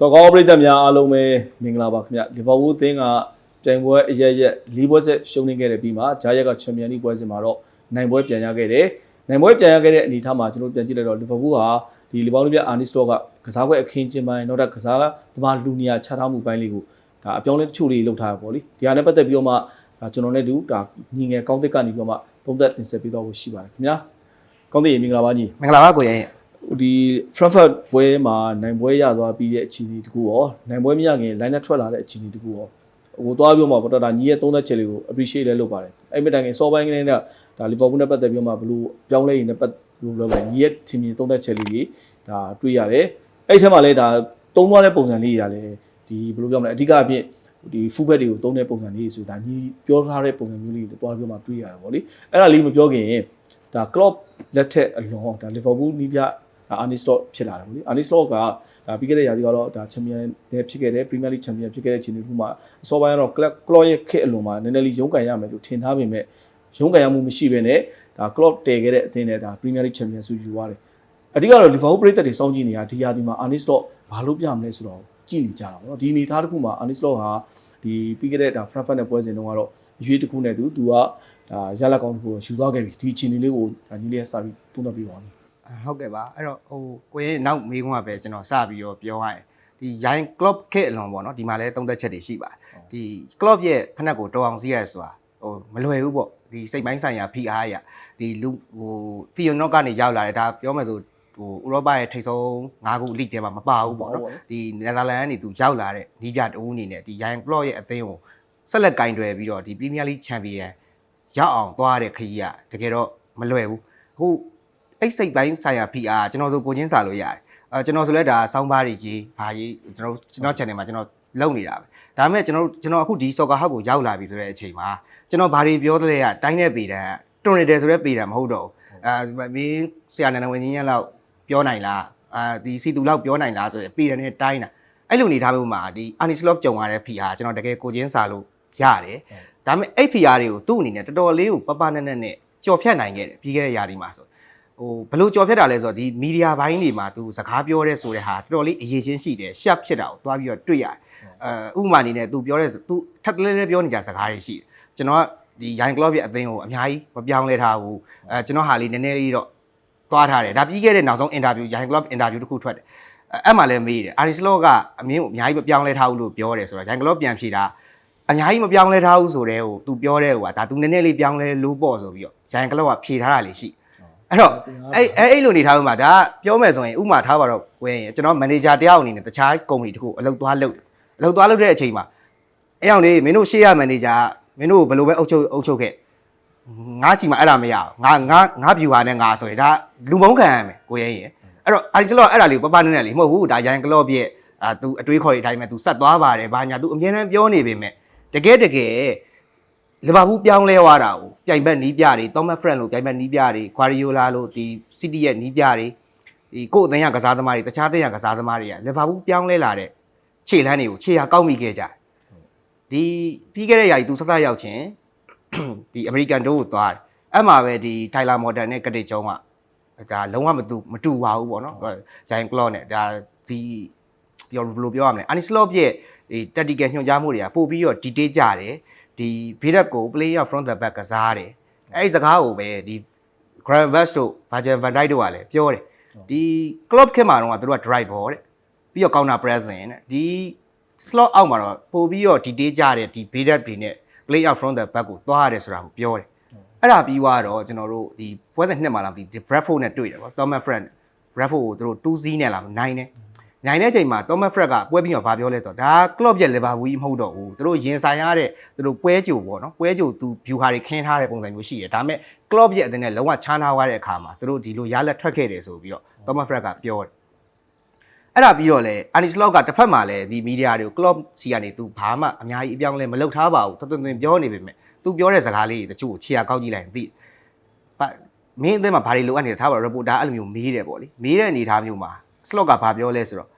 စော်ကောင်းပရိသတ်များအားလုံးပဲမင်္ဂလာပါခင်ဗျလီဗာပူးအသင်းကပြိုင်ပွဲအရက်ရက်၄ပွဲဆက်ရှုံးနေခဲ့တဲ့ပြီးမှဂျာယက်ကချန်ပီယံလိပွဲစဉ်မှာတော့နိုင်ပွဲပြန်ရခဲ့တယ်နိုင်ပွဲပြန်ရခဲ့တဲ့အနေအထားမှာကျွန်တော်တို့ပြန်ကြည့်လိုက်တော့လီဗာပူးဟာဒီလီဗာပူးပြအာနီစတော့ကကစားပွဲအခင်းကျင်းပိုင်းနောက်တော့ကစားသမားလူနီယာချထားမှုပိုင်းလေးကိုဒါအပြောင်းလဲတချို့လေးလုပ်ထားရပေါ့လေဒီဟာနဲ့ပတ်သက်ပြီးတော့မှဒါကျွန်တော်နဲ့တူဒါညီငယ်ကောင်းတစ်ကနေပြီးတော့မှသုံးသက်တင်ဆက်ပေးတော့ဖို့ရှိပါတယ်ခင်ဗျာကောင်းတဲ့ရေမင်္ဂလာပါညီမင်္ဂလာပါကိုရဲရဲ့ ဒီ Frankfurt ပွဲမှာနိုင်ပွဲရသွားပြီးတဲ့အခြေအနေတကူရောနိုင်ပွဲမရခင် line နဲ့ထွက်လာတဲ့အခြေအနေတကူရောဟိုသွားပြောမှာပေါ့တော်တာညီရဲ့သုံးသက်ချက်လေးကို appreciate လဲလုပ်ပါတယ်အဲ့မိတိုင်ခင်စောပိုင်းကလေးကဒါ Liverpool နဲ့ပတ်သက်ပြီးတော့မှဘလို့ပြောင်းလဲရင်နဲ့ပတ်လို့ပြောမယ်ညီရဲ့ team ရင်သုံးသက်ချက်လေးကြီးဒါတွေ့ရတယ်အဲ့ထဲမှာလဲဒါသုံးသွားတဲ့ပုံစံလေးကြီးရတယ်ဒီဘယ်လိုပြောမလဲအဓိကအဖြစ်ဒီ fullback တွေကိုသုံးတဲ့ပုံစံလေးဆိုတာညီပြောထားတဲ့ပုံစံမျိုးလေးတွေတွားပြောမှတွေ့ရတယ်ဗောလေအဲ့ဒါလေးမပြောခင်ဒါ Klopp လက်ထက်အလွန်ဒါ Liverpool နီးပြ အာနီစတော့ဖြစ်လာတယ်ဗောလေအာနီစတော့ကဒါပြီးခဲ့တဲ့ရာသီကတော့ဒါချန်ပီယံနဲ့ဖြစ်ခဲ့တဲ့ Premier League ချန်ပီယံဖြစ်ခဲ့တဲ့ချိန်တွေခုမှအစောပိုင်းကတော့ Klopp ရဲ့ခက်အလွန်မှာနည်းနည်းလေးရုန်းကန်ရမယ်လို့ထင်ထားပေမဲ့ရုန်းကန်ရမှုမရှိဘဲနဲ့ဒါ Klopp တည်ခဲ့တဲ့အသင်းနဲ့ဒါ Premier League ချန်ပီယံဆုယူသွားတယ်အဓိကတော့ Liverpool ပရိသတ်တွေစောင့်ကြည့်နေတာဒီရာသီမှာအာနီစတော့ဘာလို့ပြမလဲဆိုတော့ကြည့်နေကြတာဗောနော်ဒီအနေထားတစ်ခုမှာအာနီစတော့ဟာဒီပြီးခဲ့တဲ့ဒါ Frankfurt နဲ့ပွဲစဉ်တုန်းကတော့အရွေးတစ်ခုနဲ့တူသူကဒါရလက်ကောင်းတစ်ခုကိုယူသွားခဲ့ပြီဒီအချိန်လေးကိုဒါညီလေးကစပြီးတုံ့ပြန်ပြီးပါမယ် ဟုတ်ကဲ့ပါအဲ့တော့ဟိုကိုရဲနောက်မေးခွန်းကပဲကျွန်တော်စပြီးတော့ပြောရရင်ဒီရိုင်း club ခေတ်အလွန်ပေါ့နော်ဒီမှာလည်းသုံးသက်ချက်တွေရှိပါတယ်ဒီ club ရဲ့ဖက်နှက်ကိုတော်အောင်စီးရဲဆိုတာဟိုမလွယ်ဘူးပေါ့ဒီစိတ်ပိုင်းဆိုင်ရာဖိအားရဒီလူဟိုဖီယိုနော့ကနေရောက်လာတယ်ဒါပြောမယ်ဆိုဟိုဥရောပရဲ့ထိပ်ဆုံး၅ခု league ထဲမှာမပါဘူးပေါ့နော်ဒီနယ်သာလန်ကနေသူရောက်လာတဲ့နီးပြတူအနေနဲ့ဒီရိုင်း club ရဲ့အသင်းကိုဆက်လက်ကင်တွယ်ပြီးတော့ဒီ Premier League Champion ရောက်အောင်သွားတဲ့ခရီးကတကယ်တော့မလွယ်ဘူးဟို အဲ့စိတ်ပိုင်းဆိုင်ရာ PR ကျွန်တော်ဆိုကိုချင်းစာလို့ရတယ်အဲကျွန်တော်ဆိုလဲဒါစောင်းပါးတွေကြီးဘာကြီးကျွန်တော်ကျွန်တော် channel မှာကျွန်တော်လုပ်နေတာပဲဒါပေမဲ့ကျွန်တော်ကျွန်တော်အခုဒီ soccer hub ကိုရောက်လာပြီဆိုတဲ့အချိန်မှာကျွန်တော်ဘာတွေပြောသလဲကတိုင်းတဲ့ပေတံတွန်နေတယ်ဆိုတဲ့ပေတံမဟုတ်တော့ဘူးအဲမင်းဆရာနန္ဒဝင်ကြီးရလောက်ပြောနိုင်လားအာဒီစီတူလောက်ပြောနိုင်လားဆိုတဲ့ပေတံနဲ့တိုင်းတာအဲ့လိုနေထားမှုမှာဒီ Anislov ကြုံရတဲ့ PR ကျွန်တော်တကယ်ကိုချင်းစာလို့ရတယ်ဒါပေမဲ့အဲ့ PR တွေကိုသူ့အနေနဲ့တော်တော်လေးကိုပပနက်နက်နဲ့ကြော်ဖြတ်နိုင်ခဲ့တယ်ပြီးခဲ့တဲ့ຢာဒီမှာဆို ဟိုဘလို့ကြော်ဖြတ်တာလဲဆိုတော့ဒီမီဒီယာဘိုင်းတွေမှာသူစကားပြောတဲ့ဆိုတဲ့ဟာတော်တော်လေးအရေးချင်းရှိတယ်ရှက်ဖြစ်တာကိုတွားပြီးတော့တွေ့ရတယ်အဲဥပမာအနေနဲ့သူပြောတဲ့သူထပ်တလဲလဲပြောနေကြစကားတွေရှိတယ်ကျွန်တော်ကဒီရိုင်းကလော့ရဲ့အသင်းကိုအများကြီးမပြောင်းလဲထားဘူးအဲကျွန်တော်ဟာလေးနည်းနည်းလေးတော့တွားထားတယ်ဒါပြီးခဲ့တဲ့နောက်ဆုံးအင်တာဗျူးရိုင်းကလော့အင်တာဗျူးတစ်ခုထွက်တယ်အဲ့မှာလည်းမေးတယ်အာရီစလော့ကအမင်းကိုအများကြီးမပြောင်းလဲထားဘူးလို့ပြောတယ်ဆိုတော့ရိုင်းကလော့ပြန်ဖြေတာအများကြီးမပြောင်းလဲထားဘူးဆိုတဲ့ဟို तू ပြောတဲ့ဟိုကဒါ तू နည်းနည်းလေးပြောင်းလဲလို့ပေါ့ဆိုပြီးတော့ရိုင်းကလော့ကဖြေထားတာလေးရှိ အဲ့တော့ အဲ့အဲ့အဲ့လိုနေထားလို့မှာဒါကပြောမယ်ဆိုရင်ဥမာထားပါတော့ကိုရင်ကျွန်တော်မန်နေဂျာတယောက်အနေနဲ့တခြားကုမ္ပဏီတစ်ခုအလုပ်သွားလုပ်တယ်အလုပ်သွားလုပ်တဲ့အချိန်မှာအဲ့အောင်လေးမင်းတို့ရှေ့ရမန်နေဂျာမင်းတို့ဘယ်လိုပဲအုပ်ချုပ်အုပ်ချုပ်ခဲ့ငါချီမှာအဲ့ဒါမရဘူးငါငါငါ view ဟာနဲ့ငါဆိုရင်ဒါလူမုန်းခံရမယ်ကိုရင်ရင်အဲ့တော့အာဒီစလော့အဲ့ဒါလေးကိုပပနဲ့နဲ့လေးမဟုတ်ဘူးဒါရိုင်းကလော့ပြည့်အာ तू အတွေးခေါ်တဲ့အတိုင်းပဲ तू ဆက်သွားပါတယ်ဘာညာ तू အမြဲတမ်းပြောနေပေမဲ့တကယ်တကယ် လီဗာပူးပြောင်းလဲသွားတာကိုပြိုင်ဘက်နီးပြတွေတောမတ်ဖရန်လို့ပြိုင်ဘက်နီးပြတွေဂွာရီယိုလာလို့ဒီစီးတီရဲ့နီးပြတွေဒီကို့အသင်းရကစားသမားတွေတခြားအသင်းရကစားသမားတွေကလီဗာပူးပြောင်းလဲလာတဲ့ခြေလမ်းတွေကိုခြေရာကောက်မိခဲ့ကြတယ်ဒီပြီးခဲ့တဲ့ຢာကြီးသူဆက်သက်ရောက်ချင်းဒီအမေရိကန်တို့ကိုသွားတယ်အဲ့မှာပဲဒီထိုင်လာမော်ဒန်နဲ့ကတိကျုံးကဒါလုံးဝမတူမတူပါဘူးပေါ့နော်ဂျိုင်ကလော့နဲ့ဒါဒီပြောဘယ်လိုပြောရမလဲအာနီစလော့ရဲ့ဒီတက်တီကယ်ညွှန်ကြားမှုတွေကပို့ပြီးတော့ဒီတေးကြတယ် ဒီ build up ကို player from the back ကစားတယ်အဲ့ဒီစကားကိုပဲဒီ Grand West တို့ Virgil van Dijk တို့ကလည်းပြောတယ်ဒီ club ခေတ်မှာတော့သူတို့က drive ball တဲ့ပြီးတော့ counter pressing တဲ့ဒီ slot အောက်မှာတော့ပို့ပြီးတော့ဒီတေးကြတဲ့ဒီ build up တွေနဲ့ player from the back ကိုသွားရတယ်ဆိုတာကိုပြောတယ်အဲ့ဒါပြီးသွားတော့ကျွန်တော်တို့ဒီပွဲစဉ်နှစ်မှာလာဒီ Bradford နဲ့တွေ့တယ်ပေါ့ Thomas Frank Bradford ကိုသူတို့2 0နဲ့လာနိုင်တယ် နိုင်တဲ့အချိန်မှာ Thomas Frank ကပွဲပြီးတော့ဗာပြောလဲဆိုတော့ဒါ club ရဲ့ Liverpool ကြီးမဟုတ်တော့ဘူးသူတို့ရင်ဆိုင်ရတဲ့သူတို့ပွဲကြိုပေါ့နော်ပွဲကြိုသူ view ဟာတွေခင်းထားတဲ့ပုံစံမျိုးရှိတယ်ဒါပေမဲ့ club ရဲ့အတင်းနဲ့လုံးဝချားနာသွားတဲ့အခါမှာသူတို့ဒီလိုရလက်ထွက်ခဲ့တယ်ဆိုပြီးတော့ Thomas Frank ကပြောတယ်အဲ့ဒါပြီးတော့လေ Anis Lock ကတစ်ဖက်မှာလည်းဒီမီဒီယာတွေကို club စီကနေသူဘာမှအများကြီးအပြောင်းလဲမလုပ်ထားပါဘူးတော်တော်တော်ပြောနေပေမဲ့သူပြောတဲ့စကားလေးတွေတချို့ကိုခြေရာကောက်ကြည့်လိုက်ရင်သိတယ်ဘာမင်းအသင်းမှာဘာတွေလိုအပ်နေလဲထားပါ reporter အဲ့လိုမျိုးမေးတယ်ပေါ့လေမေးတဲ့အနေအထားမျိုးမှာ slot ကဘာပြောလဲဆိုတော့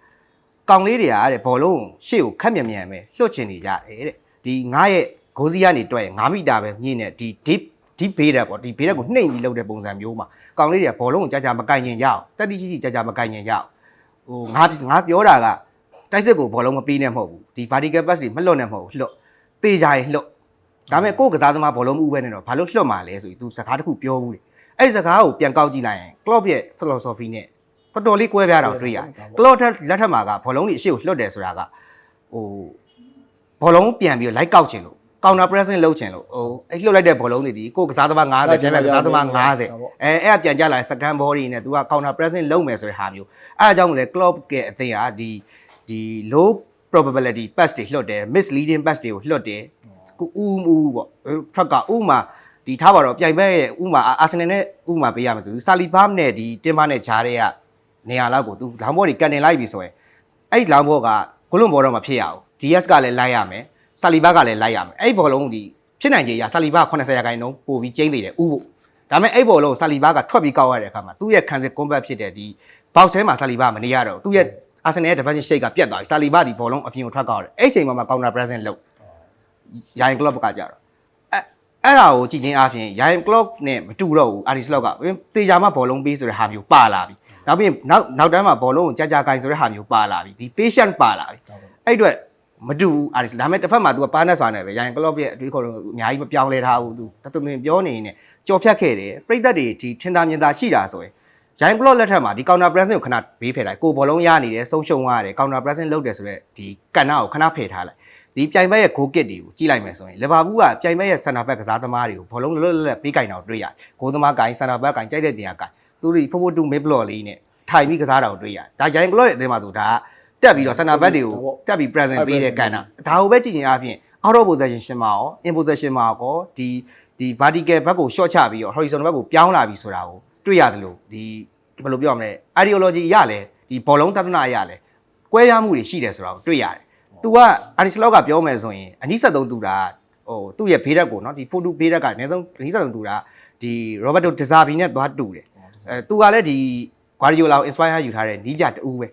ကောင်လေးတွေကတဲ့ဘောလုံးရှေ့ကိုခက်မြန်မြန်ပဲလွှတ်ချင်နေကြတယ်တဲ့ဒီငါရဲ့ဂိုးစီးကနေတွက်ရင်9မီတာပဲမြင့်နေဒီ deep deep ဘေးတက်ပေါ့ဒီဘေးတက်ကိုနှိမ့်ပြီးလုပ်တဲ့ပုံစံမျိုးမှာကောင်လေးတွေကဘောလုံးကိုကြာကြာမကင်ရင်ရအောင်တက်တိရှိရှိကြာကြာမကင်ရင်ရအောင်ဟိုငါငါပြောတာကတိုက်စစ်ကိုဘောလုံးမပေးနဲ့မဟုတ်ဘူးဒီ vertical pass တွေမလွတ်နဲ့မဟုတ်ဘူးလွတ်တေးကြရင်လွတ်ဒါပေမဲ့ကိုယ့်ကစားသမားဘောလုံးမဥပဲနဲ့တော့ဘာလို့လွတ်မှာလဲဆိုပြီး तू စကားတစ်ခုပြောဘူးလေအဲ့ဒီစကားကိုပြန်ကောက်ကြည့်လိုက်ရင် club ရဲ့ philosophy နဲ့ တော်တော်လေးကွဲပြားတာကိုတွေ့ရတယ် club ထက်လက်ထက်မှာကဘောလုံးတွေအရှိကိုလွတ်တယ်ဆိုတာကဟိုဘောလုံးပြန်ပြီးတော့ light ကောက်ချင်လို့ counter pressing လုပ်ချင်လို့ဟိုအဲ့လှုပ်လိုက်တဲ့ဘောလုံးတွေဒီကိုယ့်ကစားသမား90ကျန်တဲ့ကစားသမား90အဲအဲ့အပြန်ကြလာ second ball တွေနဲ့ तू က counter pressing လုပ်မယ်ဆိုတဲ့ဟာမျိုးအဲ့အကြောင်းကိုလေ club ရဲ့အသင်းကဒီဒီ low probability pass တွေလွတ်တယ် misleading pass တွေကိုလွတ်တယ်ကိုဦးမူပေါ့ထက်ကဥမာဒီထားပါတော့ပြိုင်ဘက်ရဲ့ဥမာအာဆင်နယ်နဲ့ဥမာပေးရမယ်သူဆာလီဘာနဲ့ဒီတင်ပါနဲ့ဂျားတဲ့က နေရာလောက်ကို तू လောင်းဘောတွေကန်တင်လိုက်ပြီဆိုရင်အဲ့ဒီလောင်းဘောကဂလုံးဘောတော့မဖြစ်ရဘူး DS ကလည်းလိုက်ရမယ်ဆာလီဘာကလည်းလိုက်ရမယ်အဲ့ဒီဘောလုံးဒီဖြစ်နိုင်ခြေရဆာလီဘာ80ရာခိုင်နှုန်းပို့ပြီးကျင်းသေးတယ်ဥဖို့ဒါပေမဲ့အဲ့ဘောလုံးဆာလီဘာကထွက်ပြီးကောက်ရတဲ့အခါမှာသူ့ရဲ့ခံစစ် combat ဖြစ်တဲ့ဒီ box ထဲမှာဆာလီဘာမနေရတော့သူ့ရဲ့အာဆင်နယ်ရဲ့ defensive shape ကပြတ်သွားပြီဆာလီဘာဒီဘောလုံးအပြင်ကိုထွက်ကောက်ရတယ်အဲ့ဒီအချိန်မှာမှ counter pressing လုပ်ရိုင်ကလော့ကကြတော့အဲ့အဲ့ဒါကိုကြည့်ချင်းအပြင်ရိုင်ကလော့နဲ့မတူတော့ဘူးအာဒီစလော့ကတေချာမှဘောလုံးပေးဆိုတဲ့ဟာမျိုးပါလာပြီ နောက်ပြီးနောက်နောက်တန်းမှာဘောလုံးကိုကြာကြာကင်ဆိုတဲ့ဟာမျိုးပါလာပြီဒီ patient ပါလာပြီအဲ့အတွက်မတူဘူးအာဒီဒါပေမဲ့တစ်ဖက်မှာ तू ကပါနက်စွာနဲ့ပဲရိုင်ကလော့ရဲ့အတွေးခေါ်တော့အများကြီးမပြောင်းလဲထားဘူး तू တသွင်ပြောနေနေကြော်ဖြတ်ခဲ့တယ်ပြိသက်တွေဒီထင်သာမြင်သာရှိတာဆိုရင်ဂျိုင်းဘလော့လက်ထက်မှာဒီ counter pressing ကိုခဏဘေးဖယ်လိုက်ကိုဘောလုံးရနေတယ်ဆုံးရှုံးသွားတယ် counter pressing လုပ်တယ်ဆိုတော့ဒီကန်နာကိုခဏဖယ်ထားလိုက်ဒီပြိုင်ဘက်ရဲ့ goal kick တွေကိုကြည့်လိုက်မယ်ဆိုရင်လီဗာပူးကပြိုင်ဘက်ရဲ့ center back ကစားသမားတွေကိုဘောလုံးလွတ်လွတ်လပ်ပေးကင်တာကိုတွေ့ရတယ်ဂိုးသမားကင် center back ကင်ကြိုက်တဲ့နေရာကင် သူတို့ဖိုးဖိုးတူမေဘလော့လေးနဲ့ထိုင်ပြီးကစားတာကိုတွေ့ရတယ်ဒါဂျိုင်ကလော့ရဲ့အသင်းမှာသူဒါတက်ပြီးတော့စန္ဒဘတ်တွေကိုတက်ပြီး present ပေးတဲ့ကန်တာဒါကိုပဲကြည့်ရင်အပြင် out of possession ရှင်မှာရော in possession မှာရောဒီဒီ vertical ဘက်ကို short ချပြီးတော့ horizontal ဘက်ကိုပြောင်းလာပြီးဆိုတာကိုတွေ့ရတယ်လို့ဒီဘယ်လိုပြောရမလဲ ideology ရလဲဒီဘောလုံးတဒနာရလဲကွဲပြားမှုတွေရှိတယ်ဆိုတာကိုတွေ့ရတယ်။ तू က Aristotle ကပြောမယ်ဆိုရင်အနည်းဆက်သုံးတူတာဟိုသူ့ရဲ့ဘေးဓာတ်ကိုနော်ဒီ photo ဘေးဓာတ်ကအနည်းဆုံးအနည်းဆက်သုံးတူတာဒီ Roberto De Zerbi နဲ့သွားတူတယ် အဲသူကလည်းဒီဂွာဒီယိုလာကို inspire ယူထားတဲ့နီးပြတူပဲ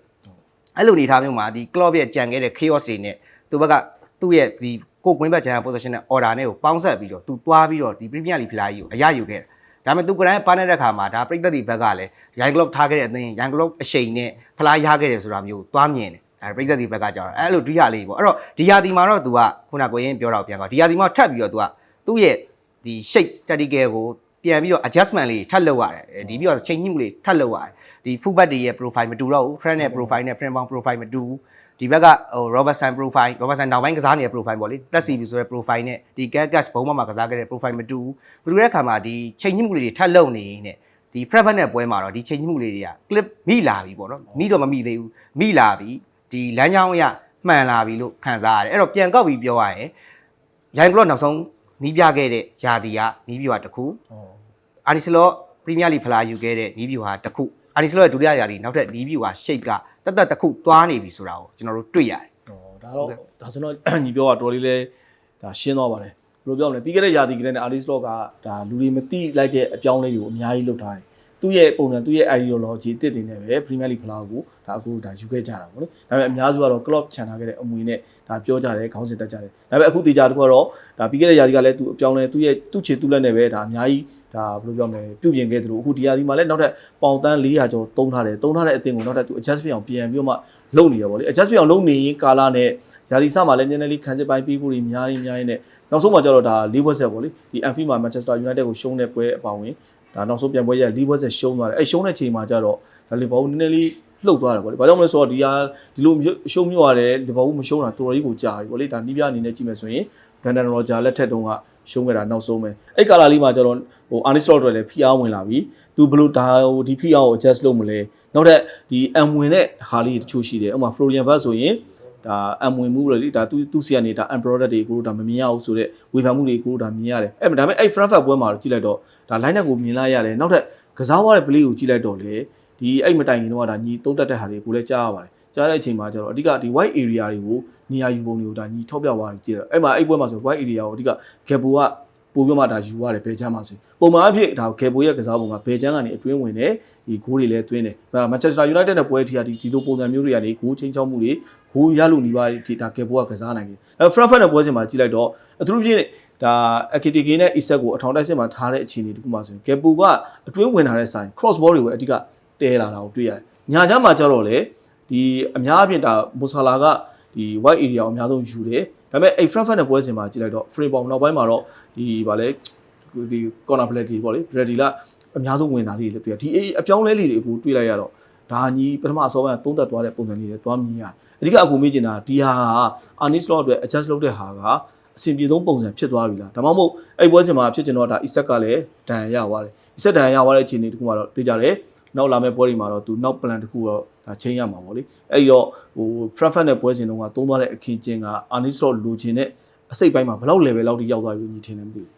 အဲ့လိုနေထားမျိုးမှာဒီ club ရဲ့ကြံခဲ့တဲ့ chaos တွေနဲ့သူဘက်ကသူ့ရဲ့ဒီကိုကွင်းဘက်ခြံက position နဲ့ order နဲ့ကိုပေါင်းဆက်ပြီးတော့သူတွားပြီးတော့ဒီ Premier League ဖလားကြီးကိုအရယူခဲ့တယ်ဒါပေမဲ့သူကတိုင်းပါနေတဲ့ခါမှာဒါပြိတ္တိဘက်ကလည်းရိုင်းဂလော့ထားခဲ့တဲ့အသင်းရိုင်းဂလော့အရှိန်နဲ့ဖလားရခဲ့တယ်ဆိုတာမျိုးသွားမြင်တယ်အဲပြိတ္တိဘက်ကကြောက်အဲ့လိုဒုရလေးပေါ့အဲ့တော့ဒီယာဒီမှာတော့ तू ကခုနကိုရင်းပြောတော့ပြန်ကောဒီယာဒီမှာထပ်ပြီးတော့ तू ကသူ့ရဲ့ဒီ shape tactical ကို ပြန်ပြီးတော့ adjustment လေးထပ်လုပ်ရတယ်ဒီပြီးတော့ချိန်ညှိမှုလေးထပ်လုပ်ရတယ်ဒီ fullback တွေရဲ့ profile မတူတော့ဘူး friend နဲ့ profile နဲ့ friend bound profile မတူဘူးဒီဘက်ကဟို Robertson profile Robertson နောက်ပိုင်းကစားနေတဲ့ profile ပေါ့လေတက်စီပြီဆိုတဲ့ profile နဲ့ဒီ Gas ဘုံမှာကစားခဲ့တဲ့ profile မတူဘူးမတူတဲ့အခါမှာဒီချိန်ညှိမှုလေးတွေထပ်လုပ်နေနေဒီ Fred နဲ့ပွဲမှာတော့ဒီချိန်ညှိမှုလေးတွေက clip မိလာပြီပေါ့နော်မိတော့မမိသေးဘူးမိလာပြီဒီလမ်းကြောင်းအရမှန်လာပြီလို့ခံစားရတယ်အဲ့တော့ပြန်ကောက်ပြီးပြောရရင်ရိုင်ကလော့နောက်ဆုံးနီးပြခဲ့တဲ့ယာဒီကနီးပြွာတစ်ခု အာဒီစလော့ပရီးမီးယားလိဖလားယူခဲ့တဲ့နီးဗျူဟာတစ်ခုအာဒီစလော့ရဲ့ဒုတိယရာသီနောက်ထပ်နီးဗျူဟာ shape ကတက်တက်တစ်ခုသွားနေပြီဆိုတာကိုကျွန်တော်တို့တွေ့ရတယ်ဟောဒါတော့ဒါကျွန်တော်ညီပြောတာတော်လေးလဲဒါရှင်းသွားပါတယ်ဘယ်လိုပြောမလဲပြီးခဲ့တဲ့ယာတီကလေးနဲ့ artist log ကဒါလူတွေမသိလိုက်တဲ့အပြောင်းလဲတွေကိုအများကြီးလုပ်ထားတယ် သူ့ရဲ့ပုံစံသူ့ရဲ့ ideology အစ်စ်တွေနဲ့ပဲ Premier League ဖလားကိုဒါအခုဒါယူခဲ့ကြတာပေါ့လေဒါပေမဲ့အများစုကတော့ club ချန်ထားခဲ့တဲ့အမွေနဲ့ဒါပြောကြတယ်ခေါင်းစဉ်တက်ကြတယ်ဒါပေမဲ့အခုတေချာတခုကတော့ဒါပြီးခဲ့တဲ့ယာတီကလည်းသူအပြောင်းလဲသူ့ရဲ့သူ့ချေသူ့လက်နဲ့ပဲဒါအများကြီးဒါဘယ်လိုပြောမလဲပြုပြင်ခဲ့သလိုအခုဒီယာတီမှာလည်းနောက်ထပ်ပေါင်တန်း400ကျော်တုံးထားတယ်တုံးထားတဲ့အသင်းကိုနောက်ထပ်သူ adjust ပြအောင်ပြန်ပြီးတော့မှလုပ်နေရပါလေ adjust ပြအောင်လုပ်နေရင်ကာလာနဲ့ယာတီစမှာလည်းနည်းနည်းလေးခံစစ်ပိုင်းပြီးဖို့တွေများနေများနေနဲ့နောက်ဆုံးမှာကျတော့ဒါ၄ဘွက်ဆက်ပေါ့လေဒီ Anfield မှာ Manchester United ကိုရှုံးတဲ့ပွဲအပေါဝင် ဒါနောက်ဆုံးပြန်ပွဲရ၄ဘွက်ဆက်ရှုံးသွားတယ်အဲရှုံးတဲ့ချိန်မှာကျတော့ဒါလီဗာပူးနည်းနည်းလေးလှုပ်သွားတယ်ပေါ့လေ။ဘာကြောင့်လဲဆိုတော့ဒီဟာဒီလိုရှုံးမြွရတယ်လီဗာပူးမရှုံးတာတော်တော်ကြီးကိုကြာပြီပေါ့လေ။ဒါနီးပြအနေနဲ့ကြည့်မယ်ဆိုရင် Brandon Rodgers လက်ထက်တုန်းကရှုံးခဲ့တာနောက်ဆုံးပဲ။အဲ့ကာလာလေးမှာကျတော့ဟို Arne Slot တွေလည်းဖိအားဝင်လာပြီ။ तू ဘလို့ဒါဟိုဒီဖိအားကို adjust လုပ်မလဲ။နောက်ထပ်ဒီ M ဝင်တဲ့ဟာလေးတချို့ရှိတယ်။ဥပမာ Florian Wirtz ဆိုရင် ဒါ M ဝင်မှုလေဒါသူသူစီကနေဒါ unproducted တွေကိုဒါမမြင်ရဘူးဆိုတော့ဝေဖန်မှုတွေကိုဒါမြင်ရတယ်။အဲ့ဒါပေမဲ့အဲ့ Frankfurt ပွဲမှာကြည့်လိုက်တော့ဒါ line up ကိုမြင်လိုက်ရတယ်။နောက်ထပ်ကစားသွားတဲ့ play ကိုကြည့်လိုက်တော့လေဒီအဲ့မတိုင်ခင်တော့ဒါညီသုံးတက်တဲ့ဟာတွေကိုလည်းကြားရပါတယ်။ကြားတဲ့အချိန်မှာကျတော့အဓိကဒီ white area တွေကိုနေရာယူပုံတွေကိုဒါညီထောက်ပြသွားကြည့်တော့အဲ့မှာအဲ့ပွဲမှာဆို white area ကိုအဓိက gap က ပို့ပြီးမှဒါယူရတယ်ဘယ်ချမ်းမှာဆိုပုံမှန်အဖြစ်ဒါဂယ်ပိုရဲ့ကစားပုံကဘယ်ချမ်းကနေအတွင်းဝင်တယ်ဒီဂိုးတွေလည်းအတွင်းတယ်မန်ချက်စတာယူနိုက်တက်နဲ့ပွဲထီကဒီဒီလိုပုံစံမျိုးတွေကနေဂိုးချင်းချောက်မှုတွေဂိုးရလို့နေပါဒီဒါဂယ်ပိုကကစားနိုင်တယ်အဲဖရန့်ဖတ်နဲ့ပွဲစဉ်မှာကြည့်လိုက်တော့အထူးဖြင့်ဒါ AKTK နဲ့ Isak ကိုအထောင်တိုက်စစ်မှာထားတဲ့အခြေအနေတခုမှဆိုရင်ဂယ်ပိုကအတွင်းဝင်လာတဲ့ဆိုင် cross ball တွေကိုအဓိကတဲလာတာကိုတွေ့ရတယ်ညာချမ်းမှာကျတော့လေဒီအများအပြားဒါမူဆာလာက ဒီ white area ကိုအများဆုံးယူတယ်ဒါပေမဲ့အဲ့ Frankfurt နဲ့ပွဲစဉ်မှာကြည့်လိုက်တော့ free ball နောက်ပိုင်းမှာတော့ဒီဗာလဲဒီ corner play တွေပေါ့လေ Brady ကအများဆုံးဝင်တာလေးတွေတွေ့ရဒီအပြောင်းလဲလေးတွေအခုတွေ့လိုက်ရတော့ဒါညီပထမအစောပိုင်းသုံးသက်သွားတဲ့ပုံစံလေးတွေတွားမြင်ရအဓိကအကူမေးချင်တာဒီဟာက Arnis Slot အတွက် adjust လုပ်တဲ့ဟာကအဆင်ပြေဆုံးပုံစံဖြစ်သွားပြီလားဒါမှမဟုတ်အဲ့ပွဲစဉ်မှာဖြစ်ချင်တော့ဒါ Isaac ကလည်းဒဏ်ရာရသွားတယ် Isaac ဒဏ်ရာရသွားတဲ့အခြေအနေတခုမှတော့သိကြတယ် နောက်လာမယ့်ပွဲတွေမှာတော့သူနောက် plan တခုတော့ဒါချိန်ရမှာပေါ့လေအဲ့ဒီတော့ဟို Frankfurt နဲ့ပွဲစဉ်တုန်းကသုံးသွားတဲ့အခင်းချင်းက Arnis Slot လိုချင်တဲ့အစိတ်ပိုင်းမှာဘယ်လောက် level လောက်ထိရောက်သွားပြီညီထင်တယ်မသိဘူး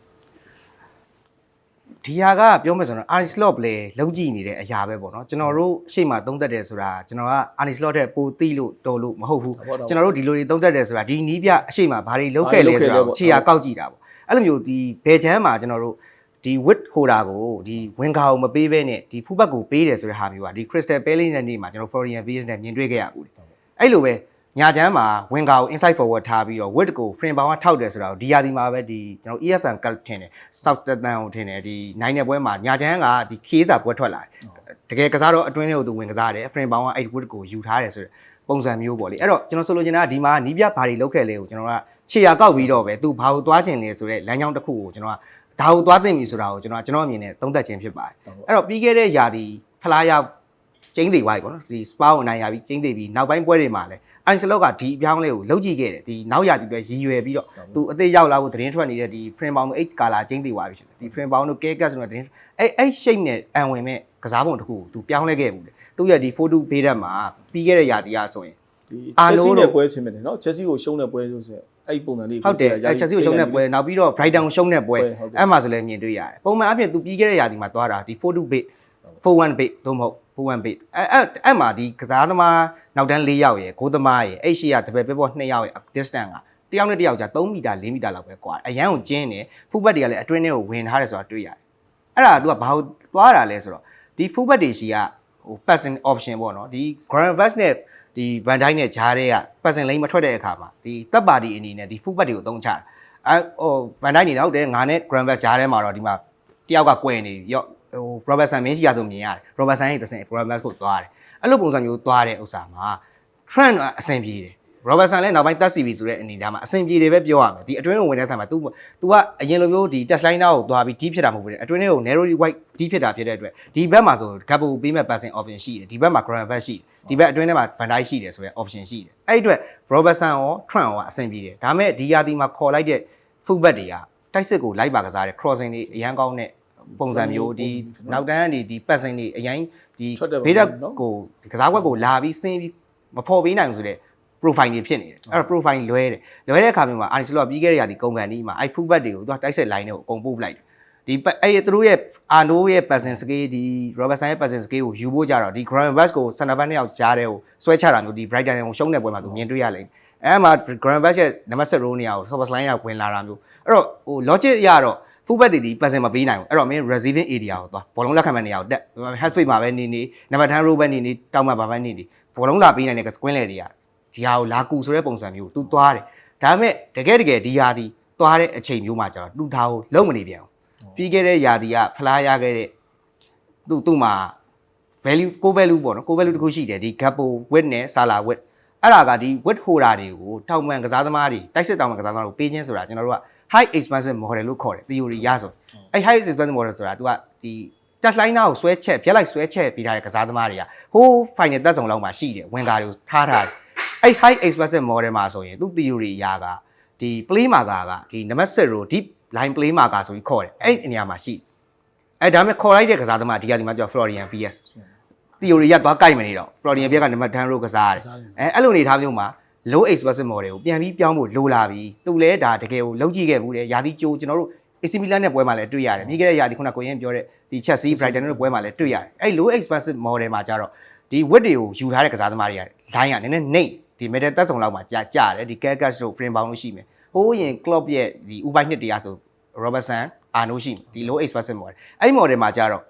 ဒီဟာကပြောမယ်ဆိုတော့ Arnie Slot လည်းလုံးကြည့်နေတဲ့အရာပဲပေါ့နော်ကျွန်တော်တို့အရှိမသုံးသက်တယ်ဆိုတာကျွန်တော်က Arnie Slot တဲ့ပိုတိလို့တော်လို့မဟုတ်ဘူးဟုတ်ပါတော့ကျွန်တော်တို့ဒီလိုတွေသုံးသက်တယ်ဆိုတာဒီနီးပြအရှိမဘာတွေလုပ်ခဲ့လဲဆိုတာကိုခြေရာကောက်ကြည့်တာပေါ့အဲ့လိုမျိုးဒီဘယ်ချမ်းမှာကျွန်တော်တို့ ဒီ wit holder ကိုဒီဝင်ကာကိုမပေးဘဲနဲ့ဒီဖူဘက်ကိုပေးတယ်ဆိုတဲ့ဟာမျိုးကဒီ Crystal Palace နဲ့နေမှာကျွန်တော် Florian Wirtz နဲ့မြင်တွေ့ခဲ့ရဘူးလေအဲ့လိုပဲညာချမ်းမှာဝင်ကာကို inside forward ထားပြီးတော့ wit ကို frame ဘောင်ကထောက်တယ်ဆိုတာကိုဒီယာဒီမှာပဲဒီကျွန်တော် EFM Cup ထင်တယ် South Statan ကိုထင်တယ်ဒီနိုင်တဲ့ပွဲမှာညာချမ်းကဒီခေးစာပွဲထွက်လာတယ်တကယ်ကစားတော့အတွင်းထဲကိုသူဝင်ကစားတယ် frame ဘောင်ကအဲ့ wit ကိုယူထားတယ်ဆိုတဲ့ပုံစံမျိုးပေါ့လေအဲ့တော့ကျွန်တော်ဆိုလိုချင်တာကဒီမှာနီးပြဘာတွေလောက်ခဲ့လဲကိုကျွန်တော်ကခြေရာကောက်ပြီးတော့ပဲသူဘာကိုသွားချင်လဲဆိုတဲ့လမ်းကြောင်းတစ်ခုကိုကျွန်တော်က ဒါကိုသွားသိပြီဆိုတာကိုကျွန်တော်ကျွန်တော်အမြင်နဲ့သုံးသပ်ခြင်းဖြစ်ပါတယ်အဲ့တော့ပြီးခဲ့တဲ့ຢာဒီဖလားရကျင်းသေးပါပြီပေါ့နော်ဒီစပါကိုနိုင်ရပြီးကျင်းသေးပြီးနောက်ပိုင်းပွဲတွေမှာလည်းအန်ချလော့ကဒီအပြောင်းလဲကိုလှုပ်ကြည့်ခဲ့တယ်ဒီနောက်ရာဒီပဲရည်ရွယ်ပြီးတော့သူအသေးရောက်လာဖို့သတင်းထွက်နေတဲ့ဒီ frame bound တို့ H color ကျင်းသေးပါပြီရှင်ဒီ frame bound တို့ kcas တို့သတင်းအဲ့အဲ့ shape နဲ့အံဝင်မဲ့ကစားပုံတစ်ခုကိုသူပြောင်းလဲခဲ့မှုတယ်သူရဲ့ဒီ photo ဘေးဓာတ်မှာပြီးခဲ့တဲ့ရာသီကဆိုရင်ဒီ Chelsea နဲ့ပွဲချင်းပဲတယ်နော် Chelsea ကိုရှုံးတဲ့ပွဲဆိုဆို အဲ့ပုံစံလေးဟုတ်တယ်အဲချက်စီကိုရှုံးတဲ့ပွဲနောက်ပြီးတော့ Brighton ကိုရှုံးတဲ့ပွဲဟုတ်တယ်အဲ့မှာဆိုလည်းမြင်တွေ့ရတယ်ပုံမှန်အဖြစ်သူပြီးခဲ့တဲ့ຢာဒီမှာသွားတာဒီ42 bit 41 bit သို့မဟုတ်41 bit အဲ့အဲ့အဲ့မှာဒီကစားသမားနောက်တန်း၄ယောက်ရယ်ဂိုးသမားရယ်အဲ့ရှိရတပည့်ပဲပေါ်2ယောက်ရယ် distance ကတယောက်နဲ့တယောက်ကြာ3မီတာ4မီတာလောက်ပဲကွာအရန်ကိုကျင်းတယ်ဖူဘက်တွေကလည်းအတွင်းထဲကိုဝင်ထားတယ်ဆိုတာတွေ့ရတယ်အဲ့ဒါက तू ကဘာလို့သွားတာလဲဆိုတော့ဒီဖူဘက်တွေရှိကဟို passing option ပေါ့နော်ဒီ grand back နဲ့ ဒီ van dijk နဲ့ဂျားတဲ့က passing lane မထွက်တဲ့အခါမှာဒီတပ်ပါတီအနေနဲ့ဒီ full back တွေကိုအသုံးချတာအဲဟို van dijk နေတော့ဟုတ်တယ်ငါနဲ့ grand back ဂျားထဲမှာတော့ဒီမှာတယောက်ကကွယ်နေပြီရော့ဟို robertson မင်းရှိရဆိုမြင်ရတယ် robertson ရဲ့တစ်စင် grand back ကိုသွားတယ်အဲ့လိုပုံစံမျိုးသွားတဲ့ဥစ္စာမှာ trend ကအဆင်ပြေတယ် Robertson လည်းနောက်ပိုင်းတက်စီပြီဆိုတဲ့အနေနဲ့မှာအဆင်ပြေတယ်ပဲပြောရမယ်ဒီအတွင်းကိုဝင်တဲ့အခါမှာ तू तू ကအရင်လိုမျိုးဒီ test line နာကိုသွားပြီး deep ဖြစ်တာမဟုတ်ဘူးလေအတွင်းထဲကို narrowly wide deep ဖြစ်တာဖြစ်တဲ့အတွက်ဒီဘက်မှာဆို gap ကိုပေးမဲ့ passing option ရှိတယ်ဒီဘက်မှာ grand back ရှိတယ်ဒီဘက်အတွင်းထဲမှာ van dijk ရှိတယ်ဆိုတဲ့ option ရှိတယ်အဲ့ဒီအတွက် Robertson ရော Trent ရောအဆင်ပြေတယ်ဒါပေမဲ့ဒီယာတီမှာခေါ်လိုက်တဲ့ full back တွေကတိုက်စစ်ကိုလိုက်ပါကစားတဲ့ crossing တွေအရန်ကောင်းတဲ့ပုံစံမျိုးဒီနောက်တန်းကနေဒီ passing တွေအရင်ဒီဘေးတက်ကိုဒီကစားကွက်ကိုလာပြီးဆင်းပြီးမဖော်ပေးနိုင်ဘူးဆိုတဲ့ profile တွေဖြစ်နေတယ်အဲ့တော့ profile လွဲတယ်လွဲတဲ့အခါမျိုးမှာ Arsenal ကပြီးခဲ့တဲ့ရာဒီကုန်ကန်ဒီမှာအဲ့ full back တွေကိုသူကတိုက်ဆက် line တွေကိုအကုန်ပို့ပလိုက်တယ်ဒီအဲ့သူတို့ရဲ့ Arno ရဲ့ passing skill ဒီ Robertson ရဲ့ passing skill ကိုယူဖို့ကြတော့ဒီ Grand Bass ကို center back နှစ်ယောက်ကြားတဲ့ကိုဆွဲချတာမျိုးဒီ Brighton ကိုရှုံးတဲ့ပွဲမှာသူမြင်တွေ့ရလိမ့်မယ်အဲ့မှာ Grand Bass ရဲ့နံပါတ်7 row နေရာကို Super line ကဝင်လာတာမျိုးအဲ့တော့ဟို logic အရတော့ full back တွေဒီ passing မပေးနိုင်ဘူးအဲ့တော့မင်း receiving area ကိုသွားဘောလုံးလက်ခံမဲ့နေရာကိုတက် half space မှာပဲနေနေနံပါတ်10 row ပဲနေနေတောက်မှပါပဲနေနေဘောလုံးလာပေးနိုင်တဲ့ screen လေတွေက ဒီဟာကိုလာကူဆိုတဲ့ပုံစံမျိုးသူသွားတယ်ဒါပေမဲ့တကယ်တကယ်ဒီဟာဒီသွားတဲ့အချိန်မျိုးမှာကျတော့သူဒါကိုလုံးမနေပြန်ဘူးပြီးခဲ့တဲ့ယာဒီကဖလားရခဲ့တဲ့သူ့သူ့မှာ value ကို value ပေါ့နော်ကို value တခုရှိတယ်ဒီ gap width နဲ့ sala width အဲ့ဒါကဒီ width holder တွေကိုတောင်ပန်ကစားသမားတွေတိုက်စစ်တောင်ပန်ကစားသမားတွေကိုပေးခြင်းဆိုတာကျွန်တော်တို့က high expensive model လို့ခေါ်တယ် theory ရဆိုအဲ့ high expensive model ဆိုတာ तू ကဒီ touch line နာကိုဆွဲချက်ပြက်လိုက်ဆွဲချက်ပေးထားတဲ့ကစားသမားတွေကဟိုး final တက်ဆောင်လောက်မှာရှိတယ်ဝင်ကာတွေကိုထားထားတယ် အဲ့ high expensive model မှာဆိုရင်သူ theory အရာကဒီ play marker ကဒီ number 7 row deep line play marker ဆိုပြီးခေါ်တယ်အဲ့ဒီနေရာမှာရှိတယ်အဲ့ဒါပေမဲ့ခေါ်လိုက်တဲ့ကစားသမားဒီကဒီမှာကျတော့ Florian VS theory ရသွားကြိုက်မနေတော့ Florian VS က number 10 row ကစားရတယ်အဲအဲ့လိုနေထားမျိုးမှာ low expensive model ကိုပြန်ပြီးပြောင်းဖို့လိုလာပြီသူလည်းဒါတကယ်ကိုလုံးကြည့်ခဲ့ဘူးတဲ့ယာတီကျိုးကျွန်တော်တို့ AC Milan နဲ့ပွဲမှာလည်းတွေ့ရတယ်ပြီးခဲ့တဲ့ယာတီခုနကကိုရင်ပြောတဲ့ဒီ Chelsea Brighton တို့ပွဲမှာလည်းတွေ့ရတယ်အဲ့ low expensive model မှာကြတော့ဒီ width တွေကိုယူထားတဲ့ကစားသမားတွေက line ကနည်းနည်းနှိမ့် ဒီ middle တက်ဆောင်လောက်မှာကြာကြာတယ်ဒီ Kelkas တို့ frame bound လို့ရှိမယ်ဟိုးရင် club ရဲ့ဒီဥပိုင်းနှစ်တရားဆို Robertson Arno ရှိမယ်ဒီ low expensive model အဲ့ model မှာကြတော့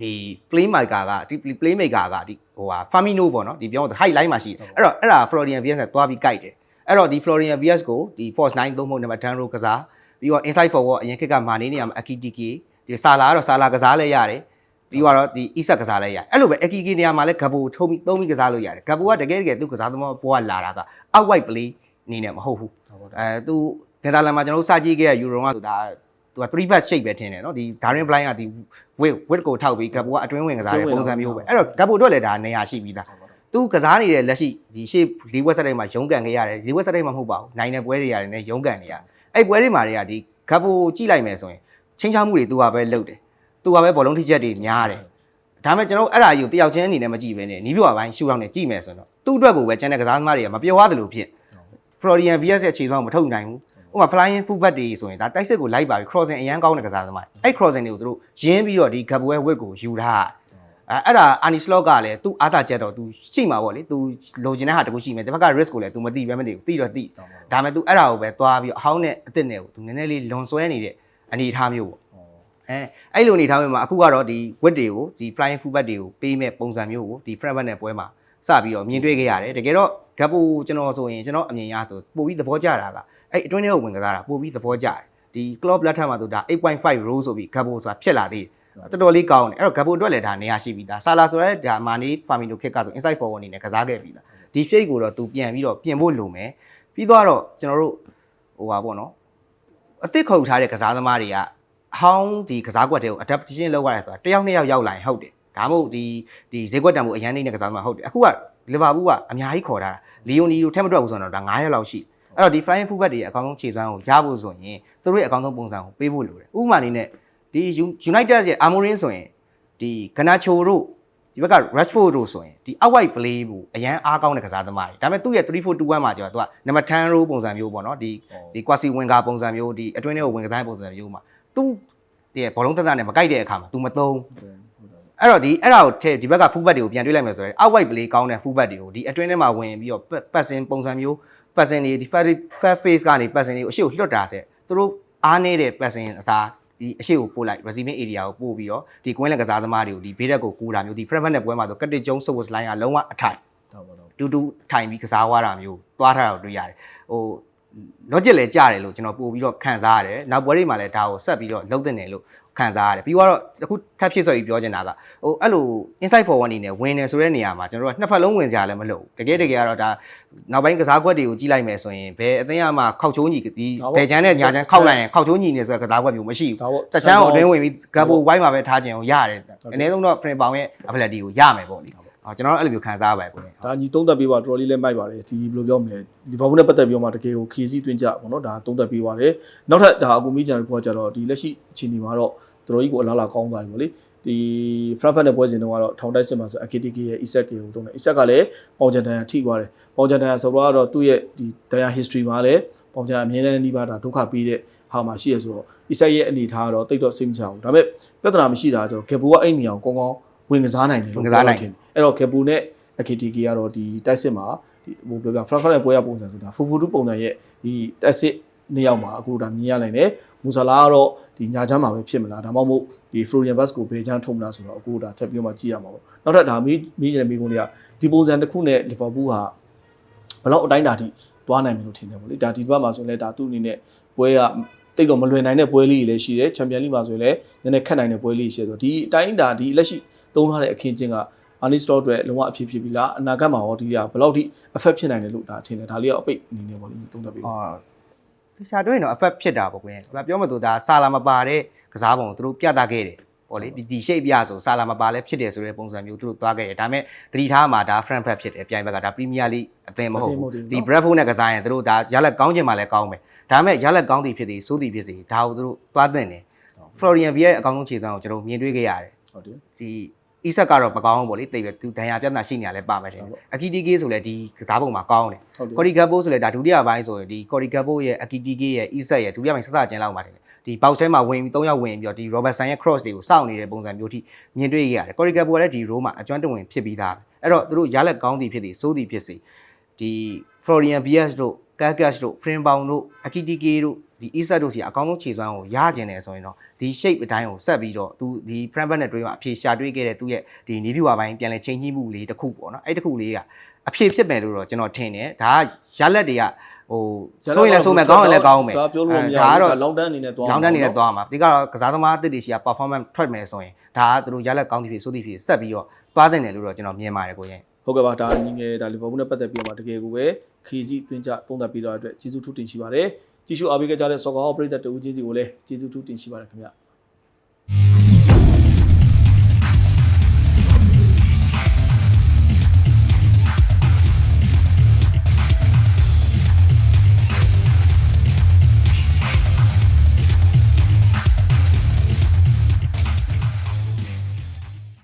ဒီ play maker ကဒီ play maker ကဒီဟိုဟာ Firmino ပေါ့နော်ဒီပြောတော့ high line မှာရှိတယ်အဲ့တော့အဲ့ဒါ Florian Wirtz နဲ့တွားပြီးကြိုက်တယ်အဲ့တော့ဒီ Florian Wirtz ကိုဒီ force 9သုံးဖို့ number 10 row ကစားပြီးတော့ inside forward အရင်ခက်ကမာနေနေရမှာ Akitiki ဒီဆာလာကတော့ဆာလာကစားလဲရတယ် ပြီးတော့ဒီအီဆက်ကစားလိုက်ရတယ်အဲ့လိုပဲအကီကီနေရာမှာလည်းဂဘူထုံးပြီးသုံးပြီးကစားလို့ရတယ်ဂဘူကတကယ်တကယ်သူကစားသမားဘောကလာတာက out wide play နေနဲ့မဟုတ်ဘူးအဲသူဒေတာလန်မှာကျွန်တော်တို့စကြည့်ခဲ့ရယူရိုကဒါသူက3 back shape ပဲထင်တယ်နော်ဒီ Darren Blind ကဒီ weight weight ကိုထောက်ပြီးဂဘူကအတွင်းဝင်ကစားတဲ့ပုံစံမျိုးပဲအဲ့တော့ဂဘူတို့လည်းဒါနေရာရှိပြီးသားသူကစားနေတဲ့လက်ရှိဒီရှေ့၄ဝက်စတိုင်းမှာရုံးကန်ခဲ့ရတယ်၄ဝက်စတိုင်းမှာမဟုတ်ပါဘူးနိုင်တဲ့ပွဲတွေရတယ်နဲ့ရုံးကန်နေရအဲ့ပွဲတွေမှာတွေကဒီဂဘူကြည့်လိုက်မယ်ဆိုရင်ချင်းချမှုတွေသူကပဲလုပ်တယ် သူကပဲဘောလုံးထိချက်တွေများတယ်ဒါပေမဲ့ကျွန်တော်အဲ့ဒါကြီးကိုတယောက်ချင်းအနေနဲ့မကြည့်ဘဲနဲ့နီးပြွာပိုင်းရှူအောင်နဲ့ကြည့်မယ်ဆိုတော့သူ့အတွက်ကိုပဲကျန်တဲ့ကစားသမားတွေကမပြောရသလိုဖြစ် Florian VS ရဲ့ခြေစွမ်းကိုမထုတ်နိုင်ဘူး။ဥပမာ flying fullback တွေဆိုရင်ဒါတိုက်စစ်ကိုလိုက်ပါပြီး crossing အရန်ကောင်းတဲ့ကစားသမား။အဲ့ crossing တွေကိုသူတို့ရင်းပြီးတော့ဒီ gap way width ကိုယူထား။အဲအဲ့ဒါ Arnie Slot ကလည်းသူ့အားသာချက်တော့သူရှိမှာပေါ့လေ။ तू လိုချင်တဲ့ဟာတခုရှိမယ်။ဒီဘက်က risk ကိုလည်း तू မသိပဲမသိဘူး။သိတော့သိ။ဒါပေမဲ့ तू အဲ့ဒါကိုပဲသွားပြီးအဟောင်းနဲ့အစ်စ်နဲ့ကို तू နည်းနည်းလေးလွန်ဆွဲနေတဲ့အနေအထားမျိုးပေါ့။ အဲအဲ့လိုအနေအထားမျိုးမှာအခုကတော့ဒီ width တွေကိုဒီ flying fullback တွေကိုပေးမဲ့ပုံစံမျိုးကိုဒီ front back နဲ့ပွဲမှာစပြီးတော့မြင်တွေ့ခဲ့ရတယ်။တကယ်တော့ gap ကိုကျွန်တော်ဆိုရင်ကျွန်တော်အမြင်ရဆိုပို့ပြီးသဘောကျတာကအဲ့အတွင်းထဲကိုဝင်ကစားတာပို့ပြီးသဘောကျတယ်။ဒီ club လက်ထက်မှာဆိုဒါ8.5 row ဆိုပြီး gap ဆိုတာဖြစ်လာသေးတယ်။တော်တော်လေးကောင်းတယ်။အဲ့တော့ gap အတွက်လည်းဒါနေရာရှိပြီးသား။ဆာလာဆိုရဲဒါမာနီဖာမီနိုခစ်ကဆို inside forward အနေနဲ့ကစားခဲ့ပြီးသား။ဒီ shape ကိုတော့ तू ပြန်ပြီးတော့ပြင်ဖို့လိုမယ်။ပြီးတော့ကျွန်တော်တို့ဟိုပါပေါ့နော်။အသစ်ခုတ်ထားတဲ့ကစားသမားတွေကအ ဟောင်းဒီကစားကွက်တွေကို adaptation လုပ်ရတယ်ဆိုတာတယောက်နှစ်ယောက်ရောက်လာရင်ဟုတ်တယ်ဒါမှမဟုတ်ဒီဒီဈေးကွက်တန်ဖို့အရန်နေတဲ့ကစားသမားဟုတ်တယ်အခုကလီဗာပူးကအများကြီးခေါ်တာလီယိုနီတို့ထက်မတွက်ဘူးဆိုတော့ဒါ9ရက်လောက်ရှိအဲ့တော့ဒီ flying fullback တွေရဲ့အကောင်းဆုံးခြေစွမ်းကိုရဖို့ဆိုရင်သူတို့ရဲ့အကောင်းဆုံးပုံစံကိုပေးဖို့လိုတယ်ဥပမာအနေနဲ့ဒီ United ရဲ့ Amorin ဆိုရင်ဒီ Ganacho တို့ဒီဘက်က Rashford တို့ဆိုရင်ဒီ outright play ဘူးအရန်အားကောင်းတဲ့ကစားသမားတွေဒါပေမဲ့သူ့ရဲ့3421မှာကျတော့သူက number 10 row ပုံစံမျိုးပေါ့နော်ဒီဒီ quasi winger ပုံစံမျိုးဒီအတွင်းထဲကိုဝင်ကစားတဲ့ပုံစံမျိုးမှာသူ တဲ့ဘောလုံးတက်တာနဲ့မကိုက်တဲ့အခါမှာ तू မသုံးအဲ့တော့ဒီအဲ့ဒါကိုထည့်ဒီဘက်က fullback တွေကိုပြန်တွေးလိုက်မယ်ဆိုရင် outright play ကောင်းတဲ့ fullback တွေကိုဒီအတွင်းထဲမှာဝင်ပြီးတော့ passing ပုံစံမျိုး passing တွေဒီ fast face ကနေ passing တွေကိုအရှိကိုလွှတ်တာဆက်သူတို့အားနေတဲ့ passing အစားဒီအရှိကိုပို့လိုက် receiving area ကိုပို့ပြီးတော့ဒီကွင်းလက်ကစားသမားတွေကိုဒီဘေးတက်ကိုကူးတာမျိုးဒီ front back နဲ့ပွဲမှာဆိုကတစ်ကျုံ service line ကလုံးဝအထိုင်ဟုတ်ပါတော့တူတူထိုင်ပြီးကစားသွားတာမျိုးသွားထားတာကိုတွေ့ရတယ်ဟို logic လည်းကြားတယ်လို့ကျွန်တော်ပို့ပြီးတော့ခံစားရတယ်နောက်ပွဲတွေမှာလည်းဒါကိုဆက်ပြီးတော့လုံးတင်တယ်လို့ခံစားရတယ်ပြီးတော့အခုထပ်ဖြစ်ဆိုပြီးပြောချင်တာကဟိုအဲ့လို inside forward အနေနဲ့ဝင်နေဆိုတဲ့နေရာမှာကျွန်တော်တို့ကနှစ်ဖက်လုံးဝင်စရာလည်းမလိုဘူးတကယ်တကယ်ကတော့ဒါနောက်ပိုင်းကစားကွက်တွေကိုကြီးလိုက်မယ်ဆိုရင်ဘယ်အသင်းကမှခောက်ချိုးညီဒီဘယ်ချမ်းနဲ့ညာချမ်းခောက်လိုက်ရင်ခောက်ချိုးညီနေဆိုတဲ့ကစားကွက်မျိုးမရှိဘူးဒါပေါ့တချမ်းကိုအတွင်းဝင်ပြီးဂပ်ဘိုဝိုင်းမှာပဲထားခြင်းကိုရတယ်အနည်းဆုံးတော့ frame ပေါင်ရဲ့ ability ကိုရမယ်ပေါ့လေ အော်ကျွန်တော်တို့အဲ့လိုမျိုးခံစားရပါတယ်ကိုယ်ဒါညီသုံးသက်ပေးပါတော်တော်လေးလည်းမိုက်ပါတယ်ဒီဘယ်လိုပြောမလဲဒီဘာဘူးနဲ့ပတ်သက်ပြီးတော့မှတကယ်ကိုခီစီတွင်းကြပေါ့နော်ဒါသုံးသက်ပေးပါတယ်နောက်ထပ်ဒါအကူမီဂျန် report ကြတော့ဒီလက်ရှိအခြေအနေမှာတော့တော်တော်ကြီးကိုအလားလာကောင်းသွားပြီပေါ့လေဒီ Frankfurt နဲ့ပွဲစဉ်တုန်းကတော့ထောင်တိုက်စစ်မှာဆို AKTK ရဲ့ Isaac ကိုတုံးတယ် Isaac ကလည်းပေါင်ချန်တန်ထိသွားတယ်ပေါင်ချန်တန်ဆိုတော့ကတော့သူ့ရဲ့ဒီတရား history မှာလည်းပေါင်ချန်အမြဲတမ်းနှီးပါတာဒုက္ခပေးတဲ့ဟာမှာရှိရဆိုတော့ Isaac ရဲ့အနေထားကတော့တိတ်တော့စိတ်မချဘူးဒါပေမဲ့ပြဿနာမရှိတာကျတော့ Gabo ကအဲ့နေအောင်ကောင်းကောင်း ဝင်ကစားနိုင်တယ်လို့ပြောတယ်အဲ့တော့ Gabo နဲ့ AKTK ကတော့ဒီတိုက်စစ်မှာဒီဟိုပြောပြ Frankfurt နဲ့ပွဲရပုံစံဆိုတာဖူဖူတူပုံစံရဲ့ဒီတိုက်စစ်နှစ်ယောက်မှာအခုဒါမြင်ရနိုင်တယ်မူဆာလာကတော့ဒီညာချမ်းမှာပဲဖြစ်မလားဒါမှမဟုတ်ဒီ Florian Bass ကိုဘယ်ချမ်းထုံမလားဆိုတော့အခုဒါချက်ပြီးမှကြည့်ရမှာပေါ့နောက်ထပ်ဒါမီးမီးကျင်မီးကုန်းတွေကဒီပုံစံတစ်ခုနဲ့ Liverpool ဟာဘယ်လောက်အတိုင်းတာထိသွားနိုင်မယ်လို့ထင်တယ်ပေါ့လေဒါဒီဘက်မှာဆိုရင်လည်းဒါသူ့အနေနဲ့ပွဲကတိတ်တော့မလွယ်နိုင်တဲ့ပွဲလေးတွေလည်းရှိတယ်ချန်ပီယံလိမှာဆိုရင်လည်းနည်းနည်းခက်နိုင်တဲ့ပွဲလေးတွေရှိတယ်ဆိုတော့ဒီအတိုင်းတာဒီလက်ရှိ သုံးထားတဲ့အခင်းချင်းကအာနီစတော့အတွက်လုံးဝအဖြစ်ဖြစ်ပြီလားအနာဂတ်မှာရောဒီကဘယ်လောက်ထိ effect ဖြစ်နိုင်တယ်လို့ဒါထင်တယ်ဒါလေးကအပိတ်အနေနဲ့ပေါ့လေသုံးသပ်ပြီးအော်တခြားတွေးရင်တော့ effect ဖြစ်တာပေါ့ကွယ်။ဒါပြောမှသူဒါစာလာမပါတဲ့ကစားပုံကိုသူတို့ပြသခဲ့တယ်။ပေါ့လေဒီဒီ shape ပြဆိုစာလာမပါလဲဖြစ်တယ်ဆိုတဲ့ပုံစံမျိုးသူတို့သွားခဲ့တယ်။ဒါပေမဲ့သတိထားမှာဒါ front back ဖြစ်တယ်ပြိုင်ဘက်ကဒါ Premier League အသင်းမဟုတ်ဘူး။ဒီ Bradford နဲ့ကစားရင်သူတို့ဒါရလက်ကောင်းချင်မှလည်းကောင်းမယ်။ဒါပေမဲ့ရလက်ကောင်းသည်ဖြစ်သည်စိုးသည်ဖြစ်စေဒါကိုသူတို့သွားသင့်တယ်။ Florian Vieira ရဲ့အကောင်းဆုံးခြေစွမ်းကိုကျွန်တော်မြင်တွေ့ခဲ့ရတယ်ဟုတ်တယ်။ဒီ Isak ကတော့မကောင်းဘူးပေါ့လေတိတ်ပဲသူဒဏ်ရာပြဿနာရှိနေရလဲပါမယ်တယ်။ AKTK ဆိုလဲဒီကစားပုံမှာကောင်းတယ်ဟုတ်တယ်ကော်ရီဂတ်ဘိုးဆိုလဲဒါဒုတိယပိုင်းဆိုရင်ဒီကော်ရီဂတ်ဘိုးရဲ့အကီတီကေရဲ့အီဆက်ရဲ့ဒုတိယပိုင်းဆက်စချင်းလောက်မှာတယ်ဒီ box ထဲမှာဝင်ပြီး၃ယောက်ဝင်ပြီးတော့ဒီ Robertson ရဲ့ cross တွေကိုစောင့်နေတဲ့ပုံစံမျိုးထိမြင်တွေ့ရရတယ်ကော်ရီဂတ်ဘိုးကလည်းဒီ row မှာအကျွမ်းတဝင်ဖြစ်ပြီးသားပဲအဲ့တော့သူတို့ရလက်ကောင်းသည်ဖြစ်သည်စိုးသည်ဖြစ်စေဒီ Florian Vias တို့ Kakas တို့ Frame Bound တို့ Akitike တို့ ဒီ Isak တို့စီအကောင်းဆုံးခြေစွမ်းကိုရကျင်တယ်ဆိုရင်တော့ဒီ shape အတိုင်းကိုဆက်ပြီးတော့သူဒီ front back နဲ့တွဲမှာအဖြေရှာတွေးခဲ့တဲ့သူရဲ့ဒီနီးပြူဝါပိုင်းပြန်လဲချိန်ညှိမှုလေးတစ်ခုပေါ့နော်အဲ့တစ်ခုလေးကအဖြေဖြစ်မယ်လို့တော့ကျွန်တော်ထင်တယ်ဒါကရလက်တွေကဟဟိုဆိုရင်လည်းဆိုမယ်ကောင်းရင်လည်းကောင်းမယ်ဒါပြောလို့မရဒါဘူးကတော့ဒါ long term အနေနဲ့သွားလောင်းတန်းနေနဲ့သွားမှာဒီကတော့ကစားသမားအသစ်တွေရှိက performance ထွက်မယ်ဆိုရင်ဒါကသူတို့ရလက်ကောင်းသည်ဖြစ်စိုးသည်ဖြစ်ဆက်ပြီးတော့သွားတဲ့တယ်လို့တော့ကျွန်တော်မြင်ပါတယ်ကိုရင်ဟုတ်ကဲ့ပါဒါညီငယ်ဒါလီဗာပူးနဲ့ပတ်သက်ပြီးတော့မှတကယ်ကိုပဲခီစီတွင်းကြသုံးသပ်ပြီးတော့အတွက်ကျေးဇူးထူးတင်ရှိပါတယ် ကြည့်ရှုအားပေးကြတဲ့ Soccer Operator တူချင်းစီကိုလည်းကျေးဇူးထူးတင်ရှိပါတယ်ခင်ဗျ